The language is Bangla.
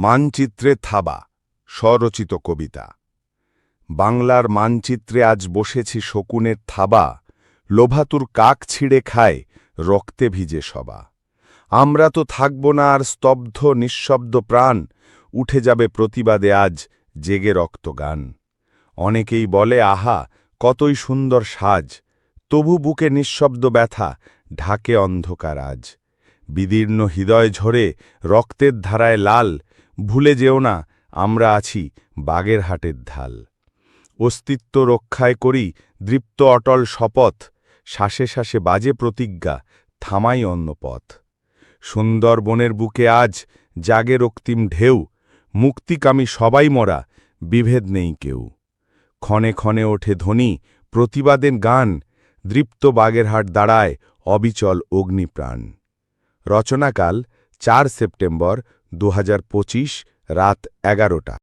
মানচিত্রে থাবা, স্বরচিত কবিতা। বাংলার মানচিত্রে আজ বসেছি শকুনের থাবা, লোভাতুর কাক ছিঁড়ে খায়, রক্তে ভিজে সবা। আমরা তো থাকব না আর স্তব্ধ নিঃশব্দ প্রাণ, উঠে যাবে প্রতিবাদে আজ জেগে রক্তগান অনেকেই বলে, আহা, কতই সুন্দর সাজ, তবু বুকে নিঃশব্দ ব্যথা, ঢাকে অন্ধকার আজ। বিদীর্ণ হৃদয় ঝরে রক্তের ধারায় লাল ভুলে যেও না, আমরা আছি বাগের হাটের ঢাল। অস্তিত্ব রক্ষায় করি দৃপ্ত অটল শপথ শ্বাসে শ্বাসে বাজে প্রতিজ্ঞা, থামাই অন্য পথ সুন্দরবনের বুকে আজ জাগে রক্তিম ঢেউ, মুক্তিকামী সবাই মরা, বিভেদ নেই কেউ। ক্ষণে ক্ষণে ওঠে ধ্বনি, প্রতিবাদের গান, দৃপ্ত বাগেরহাট দাঁড়ায় অবিচল অগ্নিপ্রাণ। রচনাকাল চার সেপ্টেম্বর দু হাজার পঁচিশ রাত এগারোটা।